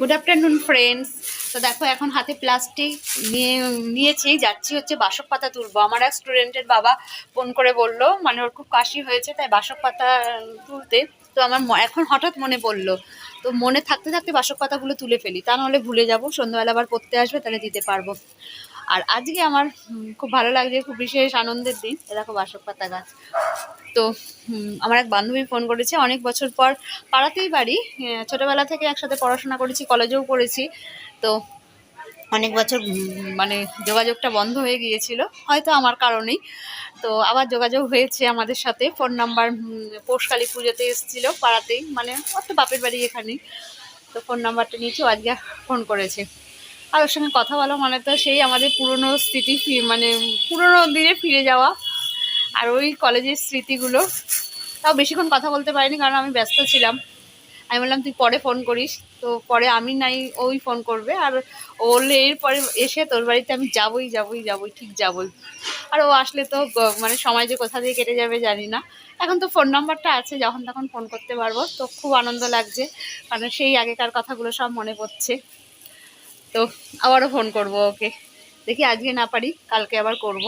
Good afternoon friends তো দেখো, এখন হাতে প্লাস্টিক নিয়ে, নিয়েছি। যাচ্ছি হচ্ছে বাসক পাতা তুলবো। আমার এক স্টুডেন্টের বাবা ফোন করে বলল মানে ওর খুব কাশি হয়েছে, তাই বাসক পাতা তুলতে। তো আমার এখন হঠাৎ মনে পড়ল, তো মনে থাকতে থাকতে বাসক পাতাগুলো তুলে ফেলি। তা নাহলে ভুলে যাব, সন্ধ্যাবেলা আবার পড়তে আসবে, তাহলে দিতে পারব। আর আজকে আমার খুব ভালো লাগছে, খুব বিশেষ আনন্দের দিন। এ দেখো বাসক পাতা গাছ। তো আমার এক বান্ধবী ফোন করেছে, অনেক বছর পর পাড়াতেই বাড়ি। ছোটবেলা থেকে একসাথে পড়াশোনা করেছি, কলেজেও পড়েছি। তো অনেক বছর মানে যোগাযোগটা বন্ধ হয়ে গিয়েছিল, হয়তো আমার কারণেই। তো আবার যোগাযোগ হয়েছে আমাদের সাথে। ফোন নাম্বার পৌষকালী পুজোতে এসেছিল পাড়াতেই মানে ওর তো বাপের বাড়ি এখানেই। তো ফোন নাম্বারটা নিয়েছি আজকে ফোন করেছে। আর ওর সঙ্গে কথা বলা মানে তো সেই আমাদের পুরনো স্মৃতি মানে পুরনো দিনে ফিরে যাওয়া। আর ওই কলেজের স্মৃতিগুলো, তাও বেশিক্ষণ কথা বলতে পারিনি কারণ আমি ব্যস্ত ছিলাম। আমি বললাম, তুই পরে ফোন করিস। তো পরে আমি নাই, ওই ফোন করবে। আর ও এরপরে এসে তোর বাড়িতে আমি যাবই যাবই যাবই, ঠিক যাবই। আর ও আসলে তো মানে সময় যে কোথা দিয়ে কেটে যাবে জানি না। এখন তো ফোন নাম্বারটা আছে, যখন তখন ফোন করতে পারব। তো খুব আনন্দ লাগছে, কারণ সেই আগেকার কথাগুলো সব মনে পড়ছে। তো আবারও ফোন করব ওকে। দেখি আজকে না পারি কালকে আবার করব।